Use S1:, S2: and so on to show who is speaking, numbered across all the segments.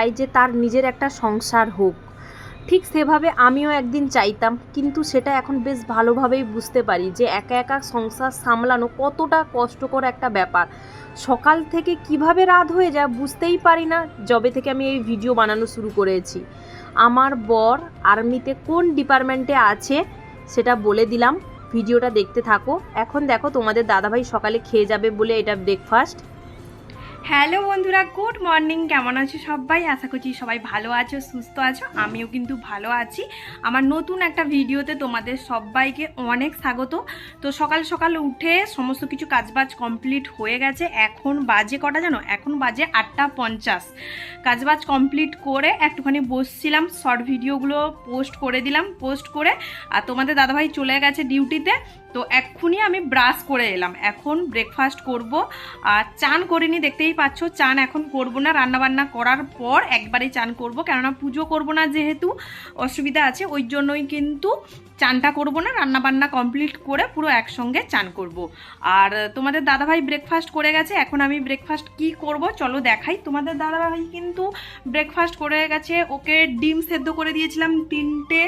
S1: চায় যে তার নিজের একটা সংসার হোক। ঠিক সেভাবে আমিও একদিন চাইতাম, কিন্তু সেটা এখন বেশ ভালোভাবেই বুঝতে পারি যে একা একা সংসার সামলানো কতটা কষ্টকর একটা ব্যাপার। সকাল থেকে কীভাবে রাত হয়ে যায় বুঝতেই পারি না, যবে থেকে আমি এই ভিডিও বানানো শুরু করেছি। আমার বর আর্মিতে কোন ডিপার্টমেন্টে আছে সেটা বলে দিলাম, ভিডিওটা দেখতে থাকো। এখন দেখো তোমাদের দাদাভাই সকালে খেয়ে যাবে বলে এটা ব্রেকফাস্ট
S2: হ্যালো বন্ধুরা, গুড মর্নিং। কেমন আছো সবাই? আশা করছি সবাই ভালো আছো, সুস্থ আছো। আমিও কিন্তু ভালো আছি। আমার নতুন একটা ভিডিওতে তোমাদের সবাইকে অনেক স্বাগত। তো সকাল সকাল উঠে সমস্ত কিছু কাজবাজ কমপ্লিট হয়ে গেছে। এখন বাজে কটা জানো? এখন বাজে আটটা পঞ্চাশ। কাজবাজ কমপ্লিট করে একটুখানি বসছিলাম, শর্ট ভিডিওগুলো পোস্ট করে দিলাম, পোস্ট করে। আর তোমাদের দাদাভাই চলে গেছে ডিউটিতে। তো এক্ষুনি আমি ব্রাশ করে এলাম। এখন ব্রেকফাস্ট করব। আর চান করিনি, দেখতেই পাচ্ছ, চান এখন করব না, রান্নাবান্না করার পর একবারে চান করব, কেননা পুজো করব না যেহেতু, অসুবিধা আছে, ওই জন্যই কিন্তু চানটা করব না, রান্নাবান্না কমপ্লিট করে পুরো একসঙ্গে চান করব। আর তোমাদের দাদাভাই ব্রেকফাস্ট করে গেছে, এখন আমি ব্রেকফাস্ট কি করব, চলো দেখাই। তোমাদের দাদাভাই কিন্তু ব্রেকফাস্ট করে গেছে, ওকে ডিম সেদ্ধ করে দিয়েছিলাম তিনটে,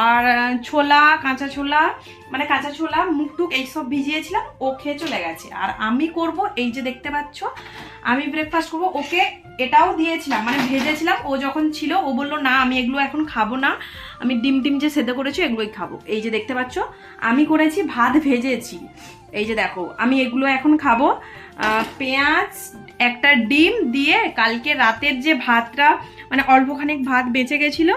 S2: আর ছোলা, কাঁচা ছোলা মানে কাঁচা ছোলা মুখটুক এইসব ভিজিয়েছিলাম, ও খেয়ে চলে গেছে। আর আমি করব, এই যে দেখতে পাচ্ছ আমি ব্রেকফাস্ট করব, ওকে এটাও দিয়েছিলাম মানে ভেজেছিলাম, ও যখন ছিল, ও বলল, না, আমি এগুলো এখন খাব না, আমি ডিম ডিম যে সেদ্ধ করেছি, এগুলোই খাব। এই যে দেখতে পাচ্ছ, আমি করেছি, ভাত ভেজেছি। এই যে দেখো, আমি এগুলো এখন খাব পেঁয়াজ, একটা ডিম দিয়ে কালকে রাতের যে ভাতটা মানে অল্পখানিক ভাত বেঁচে গেছিল,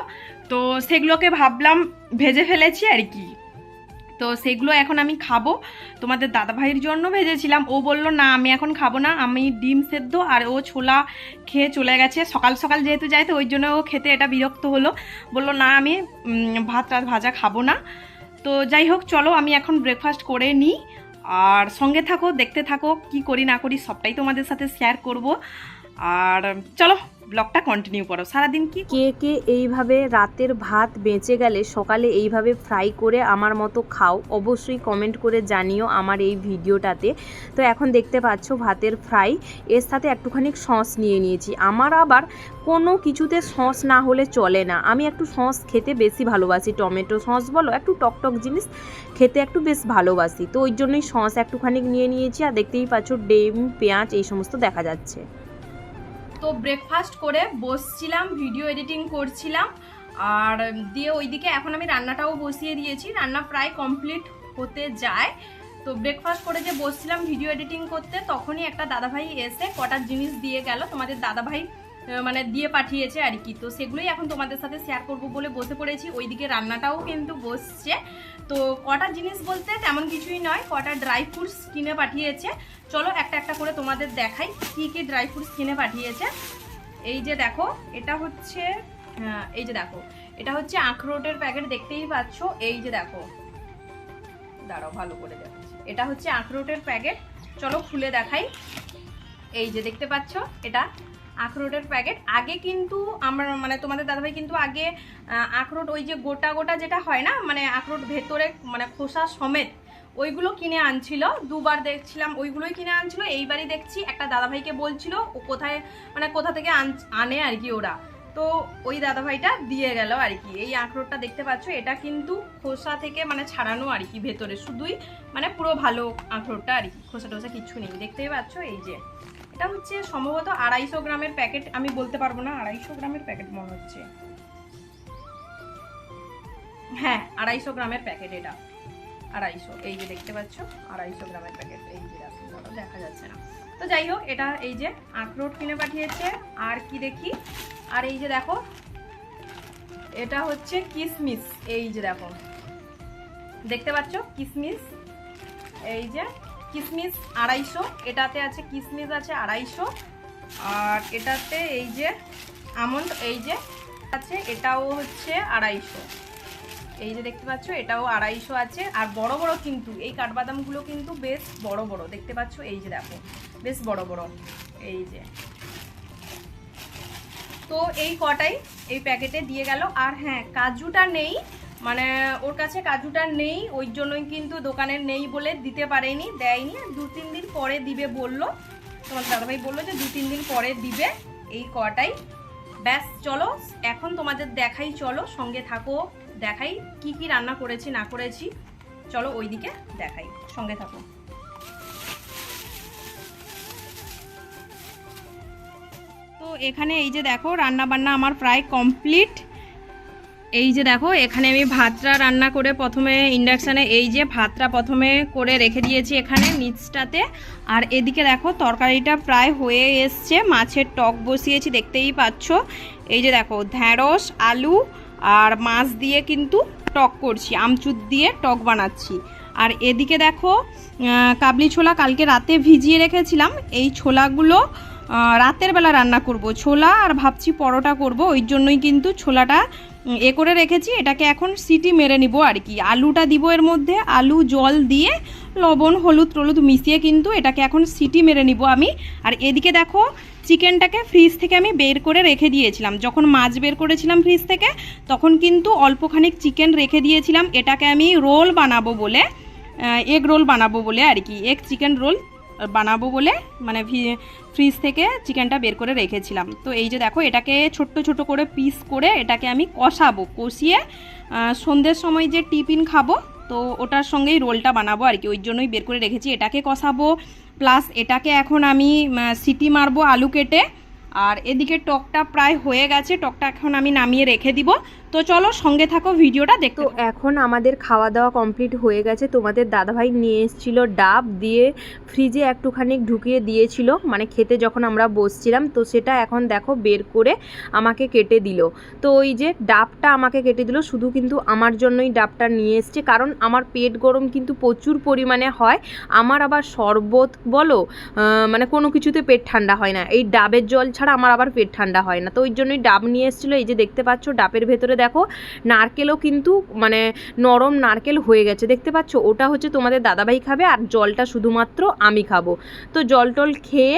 S2: তো সেগুলোকে ভাবলাম ভেজে ফেলেছি আর কি। তো সেগুলো এখন আমি খাব। তোমাদের দাদাভাইয়ের জন্য ভেজেছিলাম। ও বলল, না, আমি এখন খাব না। আমি ডিম সেদ্ধ আর ও ছোলা খেয়ে চলে গেছে। সকাল সকাল যেহেতু যাইতে, ওই জন্য ও খেতে এটা বিরক্ত হলো। বলল, না, আমি ভাত রাত ভাজা খাব না। তো যাই হোক, চলো, আমি এখন ব্রেকফাস্ট করে নিই। আর সঙ্গে থাকো, দেখতে থাকো, কি করি না করি, সবটাই তোমাদের সাথে শেয়ার করব। আর চলো। ব্লগটা কন্টিনিউ করো। সারাদিন কি
S1: কে কে এইভাবে রাতের ভাত বেঁচে গেলে সকালে এইভাবে ফ্রাই করে আমার মতো খাও, অবশ্যই কমেন্ট করে জানিও আমার এই ভিডিওটাতে। তো এখন দেখতে পাচ্ছ ভাতের ফ্রাই এর সাথে একটুখানি সস নিয়ে নিয়েছি। আমার আবার কোনো কিছুতে সস না হলে চলে না। আমি একটু সস খেতে বেশি ভালোবাসি, টমেটো সস বলো, একটু টকটক জিনিস খেতে একটু বেশ ভালোবাসি। তো ওই জন্যই সস একটুখানি নিয়ে নিয়েছি, আর দেখতেই পাচ্ছ ডিম, পেঁয়াজ, এই সমস্ত দেখা যাচ্ছে।
S2: তো ব্রেকফাস্ট করে বসছিলাম ভিডিও এডিটিং করছিলাম, আর দিয়ে ওইদিকে এখন আমি রান্নাটাও বসিয়ে দিয়েছি। রান্না প্রায় কমপ্লিট হতে যায়। তো ব্রেকফাস্ট করে যে বসছিলাম ভিডিও এডিটিং করতে, তখনই একটা দাদাভাই এসে কটার জিনিস দিয়ে গেল। তোমাদের দাদাভাই মানে দিয়ে পাঠিয়েছে আর কি। তো সেগুলোই এখন তোমাদের সাথে শেয়ার করব বলে বসে পড়েছি। ওইদিকে রান্নাটাও কিন্তু বসছে। তো কটা জিনিস বলতে তেমন কিছুই নয়, কটা ড্রাই ফ্রুটস কিনে পাঠিয়েছে। চলো একটা একটা করে তোমাদের দেখাই কি কি ড্রাই ফ্রুটস কিনে পাঠিয়েছে। এই যে দেখো, এটা হচ্ছে এই যে দেখো, এটা হচ্ছে আখরোটের প্যাকেট দেখতেই পাচ্ছ। এই যে দেখো, দাঁড়াও ভালো করে দেখো এটা হচ্ছে আখরোটের প্যাকেট চলো খুলে দেখাই। এই যে দেখতে পাচ্ছ, এটা আখরোটের প্যাকেট আগে কিন্তু আমার মানে তোমাদের দাদাভাই কিন্তু আগে আখরোট ওই যে গোটা গোটা যেটা হয় না মানে আখরোট ভেতরে মানে খোসা সমেত, ওইগুলো কিনে আনছিল। দুবার দেখছিলাম ওইগুলোই কিনে আনছিল। এইবারই দেখছি একটা দাদাভাইকে বলছিল, ও কোথায় মানে কোথা থেকে আন- আনে আর কি ওরা। তো ওই দাদাভাইটা দিয়ে গেল আর কি। এই আখরোটটা দেখতে পাচ্ছ, এটা কিন্তু খোসা থেকে মানে ছাড়ানো আর কি ভেতরে। শুধুই মানে পুরো ভালো আখরোটটা আর কি। খোসা টোসা কিচ্ছু নেই। দেখতেই পাচ্ছ এই যে। এটা হচ্ছে সম্ভবত আড়াইশো গ্রামের প্যাকেট, আমি বলতে পারব না, আড়াইশো গ্রামের প্যাকেট মনে হচ্ছে। হ্যাঁ আড়াইশো গ্রামের প্যাকেট এটা। আড়াইশো, এই যে দেখতে পাচ্ছ, আড়াইশো গ্রামের প্যাকেট, এই যে দেখা যাচ্ছে না। তো যাই হোক, এটা এই যে আখরোট কিনে পাঠিয়েছে, আর কি দেখি? আর এই যে দেখো, এটা হচ্ছে কিসমিস, এই যে দেখো। দেখতে পাচ্ছ, কিসমিস, এই যে কিসমিস আড়াইশো, এটাতে আছে কিসমিস আছে আড়াইশো, আর এটাতে এই যে আমন্ড, এই যে আছে, এটাও হচ্ছে আড়াইশো। এই যে দেখতে পাচ্ছ, এটাও আড়াইশো আছে, আর বড় বড় কিন্তু, এই কাঠবাদামগুলো কিন্তু বেশ বড় বড়। দেখতে পাচ্ছ, এই যে দেখো, বেশ বড় বড়, এই যে। তো এই কটাই এই প্যাকেটে দিয়ে গেল, আর হ্যাঁ কাজুটা নেই মানে ওর কাছে কাজুটা নেই, ওই জন্যই কিন্তু দোকানের নেই বলে দিতে পারেনি, দেয়নি। দু তিন দিন পরে দিবে বলল। তোমার দাদাভাই বলল যে দু তিন দিন পরে দিবে। এই কটাই। ব্যাস, চলো। এখন তোমাদের দেখাই, চলো। সঙ্গে থাকো, দেখাই কি কি রান্না করেছি, না করেছি। চলো ওইদিকে দেখাই। সঙ্গে থাকো। তো এখানে এই যে দেখো রান্না বান্না আমার প্রায় কমপ্লিট। এই যে দেখো, এখানে আমি ভাতটা রান্না করে প্রথমে ইন্ডাকশানে এই যে ভাতটা প্রথমে করে রেখে দিয়েছি এখানে নিচটাতে আর এদিকে দেখো, তরকারিটা প্রায় হয়ে এসছে, মাছের টক বসিয়েছি, দেখতেই পাচ্ছ। এই যে দেখো, ঢ্যাঁড়স, আলু আর মাছ দিয়ে কিন্তু টক করছি, আমচুর দিয়ে টক বানাচ্ছি। আর এদিকে দেখো কাবলি ছোলা কালকে রাতে ভিজিয়ে রেখেছিলাম, এই ছোলাগুলো রাতের বেলা রান্না করব। ছোলা আর ভাবছি পরোটা করব, ওই জন্যই কিন্তু ছোলাটা এ করে রেখেছি। এটাকে এখন সিটি মেরে নিব আর কি। আলুটা দিব এর মধ্যে, আলু, জল দিয়ে লবণ, হলুদ, টলুদ মিশিয়ে কিন্তু এটাকে এখন সিটি মেরে নিব আমি। আর এদিকে দেখো, চিকেনটাকে ফ্রিজ থেকে আমি বের করে রেখে দিয়েছিলাম। যখন মাছ বের করেছিলাম ফ্রিজ থেকে, তখন কিন্তু অল্পখানিক চিকেন রেখে দিয়েছিলাম। এটাকে আমি রোল বানাবো বলে এগ রোল বানাবো বলে আর কি। এগ চিকেন রোল বানাবো বলে মানে ফ্রিজ থেকে চিকেনটা বের করে রেখেছিলাম। তো এই যে দেখো, এটাকে ছোট্ট ছোট করে পিস করে এটাকে আমি কষাবো। কষিয়ে সন্ধ্যের সময় যে টিফিন খাব, তো ওটার সঙ্গেই রোলটা বানাবো আর কি। ওই জন্যই বের করে রেখেছি। এটাকে কষাবো প্লাস এটাকে এখন আমি সিটি মারবো আলু কেটে। আর এদিকে টকটা প্রায় হয়ে গেছে। টকটা এখন আমি নামিয়ে রেখে দিব। তো চলো সঙ্গে থাকো ভিডিওটা
S1: দেখো এখন আমাদের খাওয়া দাওয়া কমপ্লিট হয়ে গেছে। তোমাদের দাদাভাই নিয়ে এসেছিল ডাব দিয়ে ফ্রিজে একটুখানি ঢুকিয়ে দিয়েছিল। মানে খেতে যখন আমরা বসছিলাম তো সেটা এখন দেখো বের করে আমাকে কেটে দিল। তো ওই যে ডাবটা আমাকে কেটে দিল শুধু কিন্তু আমার জন্যই ডাবটা নিয়ে এসছে। কারণ আমার পেট গরম কিন্তু প্রচুর পরিমাণে হয়। আমার আবার শরবত বলো মানে কোনো কিছুতে পেট ঠান্ডা হয় না। এই ডাবের জল ছাড়া আমার আবার পেট ঠান্ডা হয় না। তো ওই জন্যই ডাব নিয়ে এসেছিল। এই যে দেখতে পাচ্ছ ডাবের ভেতরে দেখো, নারকেলও কিন্তু মানে নরম নারকেল হয়ে গেছে। দেখতে পাচ্ছ, ওটা হচ্ছে তোমাদের দাদাভাই খাবে আর জলটা শুধুমাত্র আমি খাব। তো জল টল খেয়ে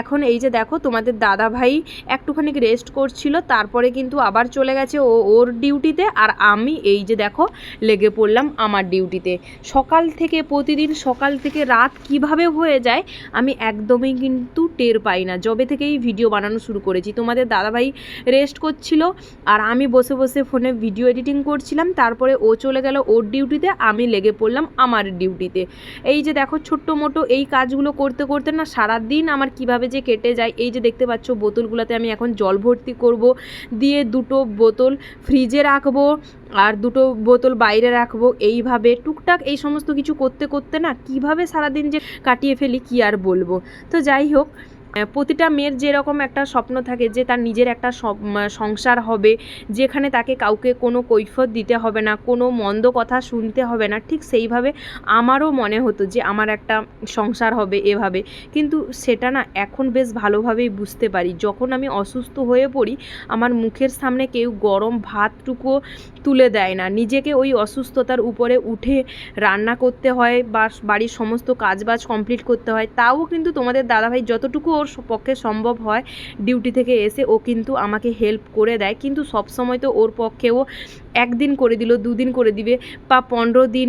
S1: এখন এই যে দেখো, তোমাদের দাদাভাই একটুখানি রেস্ট করছিল, তারপরে কিন্তু আবার চলে গেছে ও, ওর ডিউটিতে আর আমি এই যে দেখো, লেগে পড়লাম আমার ডিউটিতে। সকাল থেকে, প্রতিদিন সকাল থেকে রাত কীভাবে হয়ে যায়, আমি একদমই কিন্তু টের পাই না। যবে থেকেই ভিডিও বানানো শুরু করেছি। তোমাদের দাদাভাই রেস্ট করছিল আর আমি বসে বসে ফোনে ভিডিও এডিটিং করছিলাম, তারপরে ও চলে গেল ওর ডিউটিতে, আমি লেগে পড়লাম আমার ডিউটিতে। এই যে দেখো ছোট্ট মোটো, এই কাজগুলো করতে করতে না সারা দিন আমার কীভাবে যে কেটে যায়, এই যে দেখতে পাচ্ছ বোতলগুলোতে আমি এখন জল ভর্তি করব, দিয়ে দুটো বোতল ফ্রিজে রাখব, আর দুটো বোতল বাইরে রাখব। এইভাবে টুকটাক এই সমস্ত কিছু করতে করতে না কীভাবে সারাদিন যে কাটিয়ে ফেলি কি আর বলব। তো যাই হোক প্রতিটা মেয়ের যেরকম একটা স্বপ্ন থাকে যে তার নিজের একটা সংসার হবে, যেখানে তাকে কাউকে কোনো কৈফত দিতে হবে না, কোনো মন্দ কথা শুনতে হবে না, ঠিক সেইভাবে আমারও মনে হতো যে আমার একটা সংসার হবে এভাবে। কিন্তু সেটা না এখন বেশ ভালোভাবেই বুঝতে পারি। যখন আমি অসুস্থ হয়ে পড়ি, আমার মুখের সামনে কেউ গরম ভাতটুকুও তুলে দেয় না। নিজেকে ওই অসুস্থতার উপরে উঠে রান্না করতে হয় বা বাড়ির সমস্ত কাজবাজ কমপ্লিট করতে হয়। তাও কিন্তু তোমাদের দাদাভাই যতটুকু ওর পক্ষে সম্ভব হয় ডিউটি থেকে এসে ও কিন্তু আমাকে হেল্প করে দেয়। কিন্তু সবসময় তো ওর পক্ষেও একদিন করে দিল, দুদিন করে দিবে, বা পনেরো দিন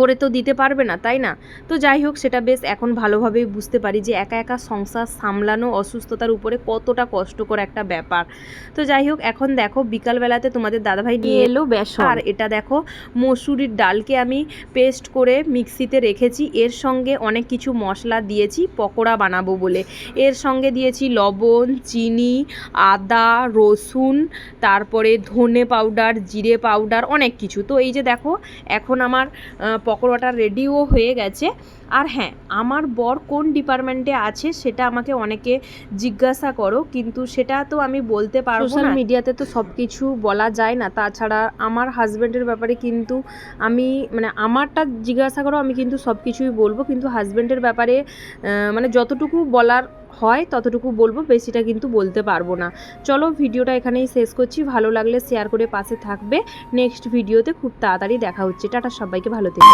S1: করে তো দিতে পারবে না তাই না? তো যাই হোক সেটা বেশ এখন ভালোভাবেই বুঝতে পারি যে একা একা সংসার সামলানো অসুস্থতার উপরে কতটা কষ্টকর একটা ব্যাপার। তো যাই হোক এখন দেখো বিকালবেলাতে তোমাদের দাদাভাই নিয়ে এলো বেসন। আর এটা দেখো মসুরির ডালকে আমি পেস্ট করে মিক্সিতে রেখেছি। এর সঙ্গে অনেক কিছু মশলা দিয়েছি পকোড়া বানাবো বলে। এর সঙ্গে দিয়েছি লবণ চিনি আদা রসুন তারপরে ধনে পাউডার জিরে পাউডার অনেক কিছু। তো এই যে দেখো এখন আমার পকোড়াটা রেডিও হয়ে গেছে। আর হ্যাঁ আমার বর কোন ডিপার্টমেন্টে আছে সেটা আমাকে অনেকে জিজ্ঞাসা করো কিন্তু সেটা তো আমি বলতে পারব না। মিডিয়াতে তো সব কিছু বলা যায় না তাছাড়া আমার হাজব্যান্ডের ব্যাপারে কিন্তু আমি মানে আমারটা জিজ্ঞাসা করো আমি কিন্তু সব কিছুই বলব কিন্তু হাজব্যান্ডের ব্যাপারে মানে যতটুকু বলার হয়, ততটুকু বলব, বেশিটা কিন্তু বলতে পারব না। চলো ভিডিওটা এখানেই শেষ করছি। ভালো লাগলে শেয়ার করে পাশে থাকবে। নেক্সট ভিডিওতে খুব তাড়াতাড়ি দেখা হচ্ছে। টাটা সবাইকে, ভালো থেকো।